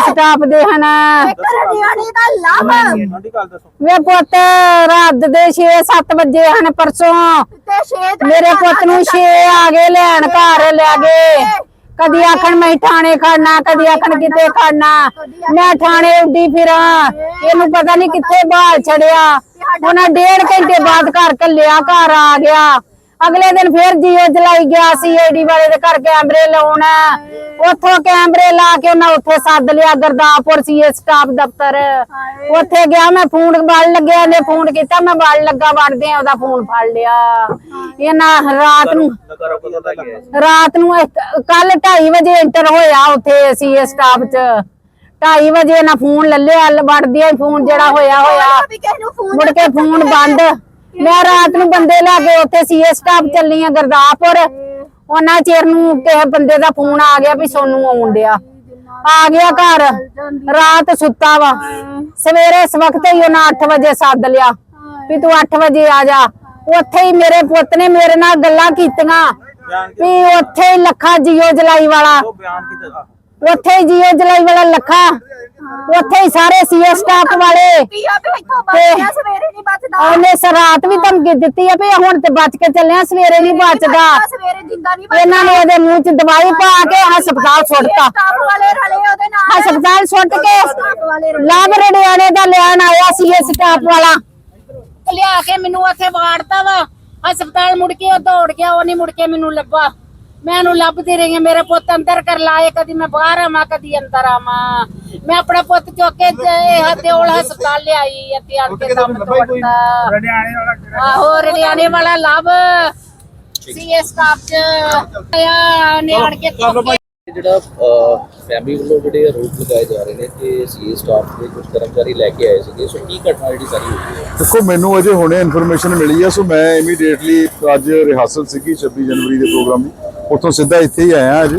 Stop ਦੇ ਹਨ ਨਿਆਣੀ ਦਾ ਲਾਭ ਠੰਡੀ ਗੱਲ ਦੱਸੋ ਵੇ ਪੁੱਤ ਰਾਤ ਦੇ 6-7 ਵਜੇ ਹਨ ਪਰਸੋਂ ਤੇ ਛੇ ਮੇਰੇ ਪੁੱਤ ਨੂੰ 6 ਆ ਗਏ ਲੈਣ ਘਰ ਲੈ ਗਏ ਕਦੀ ਆਖਣ ਮੈਂ ਥਾਣੇ ਖੜਨਾ ਕਦੀ ਆਖਣ ਕਿਤੇ ਖੜਨਾ ਮੈਂ ਥਾਣੇ ਉੱਡੀ ਫਿਰਾਂ ਇਹਨੂੰ ਪਤਾ ਨਹੀਂ ਕਿੱਥੇ ਬਾਹਰ ਛੜਿਆ ਉਹਨਾਂ ਡੇਢ ਘੰਟੇ ਬਾਅਦ ਘਰ ਕੱਲਿਆ ਘਰ ਆ ਗਿਆ। ਅਗਲੇ ਦਿਨ ਫਿਰ ਜੀਓ ਜਲਾਈ ਗਿਆ ਸੀ ਏਡੀ ਵਾਲੇ ਦੇ ਘਰ ਕੈਮਰੇ ਲਾਉਣ। ਉੱਥੋਂ ਕੈਮਰੇ ਲਾ ਕੇ ਉਹਨਾਂ ਉੱਥੇ ਸੱਦ ਲਿਆ ਗਰਦਾਪੁਰ ਸੀ ਸਟਾਫ ਦਫ਼ਤਰ। ਉੱਥੇ ਗਿਆ ਮੈਂ ਫੋਨ ਵੱਲ ਲੱਗਿਆ ਨੇ ਫੋਨ ਕੀਤਾ ਮੈਂ ਵੱਲ ਲੱਗਾ ਵੜਦੇ ਆ ਉਹਦਾ ਫੋਨ ਫੜ ਲਿਆ। ਇਹਨਾਂ ਰਾਤ ਨੂੰ ਰਾਤ ਨੂੰ ਕੱਲ 2:30 ਵਜੇ ਇੰਟਰ ਹੋਇਆ ਉੱਥੇ ਸੀ ਸਟਾਫ ਚ। 2:30 ਵਜੇ ਨਾ ਫੋਨ ਲੱਲਿਆ ਵੜਦਿਆਂ ਹੀ ਫੋਨ ਜਿਹੜਾ ਹੋਇਆ ਹੋਇਆ। ਵੀ ਕਿਸੇ ਨੂੰ ਫੋਨ ਮੁੜ ਕੇ ਫੋਨ ਬੰਦ। ਮੈਂ ਰਾਤ ਨੂੰ ਬੰਦੇ ਲੈ ਕੇ ਉੱਥੇ ਸੀਏ ਸਟਾਫ ਚੱਲੀ ਆ ਗਰਦਾਸਪੁਰ। ਉਹਨਾਂ ਚਿਰ ਨੂੰ ਕਿਸੇ ਬੰਦੇ ਦਾ ਫੋਨ ਆ ਗਿਆ ਵੀ ਸੋਨੂੰ ਆਉਣ ਡਿਆ। ਆ ਗਿਆ ਘਰ। ਰਾਤ ਸੁੱਤਾ ਵਾ। ਸਵੇਰੇ ਇਸ ਵਕਤ ਹੀ ਉਹਨਾਂ 8 ਵਜੇ ਸੱਦ ਲਿਆ। ਵੀ ਤੂੰ 8 ਵਜੇ ਆ ਜਾ। ਉੱਥੇ ਹੀ ਮੇਰੇ ਪੁੱਤ ਨੇ ਮੇਰੇ ਨਾਲ ਗੱਲਾਂ ਕੀਤੀਆਂ। ਵੀ ਉੱਥੇ ਹੀ ਲੱਖਾ ਜੀਓ ਜਲਾਈ ਵਾਲਾ। ਉੱਥੇ ਹੀ ਜੀਓ ਜਲਾਈ ਵਾਲਾ ਲੱਖਾ। ਉੱਥੇ ਹੀ ਸਾਰੇ ਸੀਏ ਸਟਾਫ ਵਾਲੇ। ਪੀਆ ਵੀ ਇੱਥੋਂ ਬਚ ਗਿਆ ਸਵੇਰੇ ਨਹੀਂ ਬਚਦਾ। ਉਹਨੇ ਸ ਰਾਤ ਵੀ ਧਮਕੀ ਦਿੱਤੀ ਆ ਵੀ ਹੁਣ ਤੇ ਬਚ ਕੇ ਚੱਲਿਆ ਸਵੇਰੇ ਨਹੀਂ ਬਚਦਾ। ਸਵੇਰੇ ਜਿੰਦਾ ਨਹੀਂ ਇਹਨਾਂ ਨੇ ਉਹਦੇ ਮੂੰਹ 'ਚ ਦਵਾਈ ਪਾ ਕੇ ਹਸਪਤਾਲ ਸੁੱਟਤਾ। ਸਟਾਫ ਵਾਲੇ ਰਲੇ ਉਹਦੇ ਨਾਲ। ਹਸਪਤਾਲ ਸੁੱਟ ਕੇ ਲਾਭ ਰੜਿਆਣੇ ਦਾ ਲੈਣ ਆਇਆ ਸੀ ਇਹ ਸਟਾਫ ਵਾਲਾ। ਲਿਆ ਕੇ ਮੈਨੂੰ ਉੱਥੇ ਵਾੜਤਾ ਵਾ। ਹਸਪਤਾਲ ਮੁੜ ਕੇ ਉਹ ਦੌੜ ਗਿਆ ਉਹ ਨਹੀਂ ਮੁੜ ਕੇ ਮੈਨੂੰ ਲੱਭਾ। ਮੈਂ ਉਹਨੂੰ ਲੱਭਦੀ ਰਹੀ ਹਾਂ ਮੇਰੇ ਪੁੱਤ ਅੰਦਰ ਕਰ ਲਾਏ ਕਦੀ ਮੈਂ ਬਾਹਰ ਆਵਾਂ ਕਦੀ ਅੰਦਰ ਆਵਾਂ। ਮੈਂ ਆਪਣਾ ਪੁੱਤ ਚੁੱਕ ਕੇ ਇਹ ਹਤੇਉਲ ਹਸਪਤਾਲ ਲਿਆਈ ਇੱਥੇ ਆਣ ਕੇ ਦਮ ਤੋੜਤਾ। ਆਹੋ ਰੜਿਆਣੇ ਵਾਲਾ ਲੱਭ। ਸੀਏ ਸਟਾਫ ਚ। ਆਇਆ ਨੇ ਆਣ ਕੇ ਚੁੱਕ ਕੇ ਇਹ ਜਿਹੜਾ ਫੈਮਿਲੀ ਵੱਲੋਂ ਜਿਹੜੇ ਆਰੋਪ ਲਗਾਏ ਜਾ ਰਹੇ ਨੇ ਕਿ ਸੀਏ ਸਟਾਫ ਦੇ ਕੁਝ ਕਰਮਚਾਰੀ ਲੈ ਕੇ ਆਏ ਸੀਗੇ। ਸੋ ਕੀ ਘਟਨਾ ਜਿਹੜੀ ਸਾਰੀ ਹੋਈ ਹੈ? ਦੇਖੋ ਮੈਨੂੰ ਅਜੇ ਹੁਣੇ ਇਨਫੋਰਮੇਸ਼ਨ ਮਿਲੀ ਹੈ ਸੋ ਮੈਂ ਇਮੀਡੀਏਟਲੀ ਅੱਜ ਰਿਹਾਸਲ ਸੀਗੀ 26 ਜਨਵਰੀ ਦੇ ਪ੍ਰੋਗਰਾਮ ਦੀ। ਉੱਥੋਂ ਸਿੱਧਾ ਇੱਥੇ ਹੀ ਆਇਆ ਅੱਜ।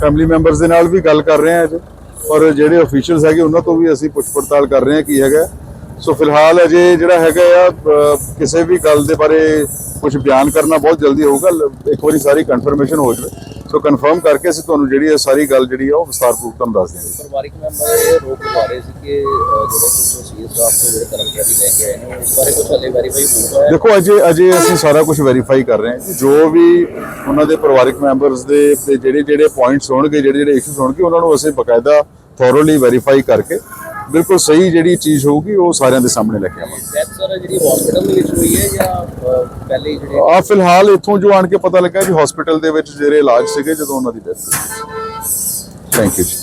ਫੈਮਿਲੀ ਮੈਂਬਰਸ ਦੇ ਨਾਲ ਵੀ ਗੱਲ ਕਰ ਰਹੇ ਹਾਂ ਅੱਜ। ਔਰ ਜਿਹੜੇ ਅਫੀਸ਼ੀਅਲਸ ਹੈਗੇ, ਉਹਨਾਂ ਤੋਂ ਵੀ ਅਸੀਂ ਪੁੱਛ ਪੜਤਾਲ ਕਰ ਰਹੇ ਹਾਂ ਕੀ ਹੈਗਾ। ਸੋ ਫਿਲਹਾਲ ਅਜੇ ਜਿਹੜਾ ਹੈਗਾ ਆ ਕਿਸੇ ਵੀ ਗੱਲ ਦੇ ਬਾਰੇ ਕੁਝ ਬਿਆਨ ਕਰਨਾ ਬਹੁਤ ਜਲਦੀ ਹੋਊਗਾ। ਇੱਕ ਵਾਰੀ ਸਾਰੀ ਕਨਫਰਮੇਸ਼ਨ ਹੋ ਜਾਵੇ। ਸੋ ਕਨਫਰਮ ਕਰਕੇ ਅਸੀਂ ਤੁਹਾਨੂੰ ਜਿਹੜੀ ਇਹ ਸਾਰੀ ਗੱਲ ਜਿਹੜੀ ਆ ਉਹ ਵਿਸਤਾਰਪੂਰਵਕ ਤੁਹਾਨੂੰ ਦੱਸ ਦਿਆਂਗੇ। ਪਰਿਵਾਰਿਕ ਮੈਂਬਰ ਇਹ ਆਰੋਪ ਲਗਾ ਰਹੇ ਸੀ ਕਿ ਅਹ, ਜਿਹੜੇ ਕੁਝ ਸੀਏ ਸਟਾਫ ਤੋਂ ਜਿਹੜੇ ਕਰਮਚਾਰੀ ਲੈ ਕੇ ਆਏ ਨੇ ਉਸ ਬਾਰੇ ਕੁਝ ਹਲੇ ਵੈਰੀਫਾਈ ਹੋਊਗਾ ਦੇਖੋ ਅਜੇ ਅਜੇ ਅਸੀਂ ਸਾਰਾ ਕੁਝ ਵੈਰੀਫਾਈ ਕਰ ਰਹੇ ਹਾਂ ਜੋ ਵੀ ਉਹਨਾਂ ਦੇ ਪਰਿਵਾਰਕ ਮੈਂਬਰਸ ਦੇ ਤੇ ਜਿਹੜੇ ਜਿਹੜੇ ਪੁਆਇੰਟਸ ਹੋਣਗੇ ਜਿਹੜੇ ਜਿਹੜੇ ਇਸ਼ੂਸ ਹੋਣਗੇ ਉਹਨਾਂ ਨੂੰ ਅਸੀਂ ਬਕਾਇਦਾ ਥੋਰੋਲੀ ਵੈਰੀਫਾਈ ਕਰਕੇ ਬਿਲਕੁਲ ਸਹੀ ਜਿਹੜੀ ਚੀਜ਼ ਹੋਊਗੀ ਉਹ ਸਾਰਿਆਂ ਦੇ ਸਾਹਮਣੇ ਲੈ ਕੇ ਆਵਾਂਗੇ। ਜਿਹੜੀ ਹਸਪੀਟਲ ਦੇ ਵਿੱਚ ਹੋਈ ਹੈ ਜਾਂ ਪਹਿਲੇ ਜਿਹੜੇ ਆ ਫਿਲਹਾਲ ਇੱਥੋਂ ਜੋ ਆਣ ਕੇ ਪਤਾ ਲੱਗਾ ਜੀ ਹਸਪੀਟਲ ਦੇ ਵਿੱਚ ਜਿਹੜੇ ਇਲਾਜ ਸੀਗੇ ਜਦੋਂ ਉਹਨਾਂ ਦੀ ਡੈਥ ਹੋਈ। Thank you ji.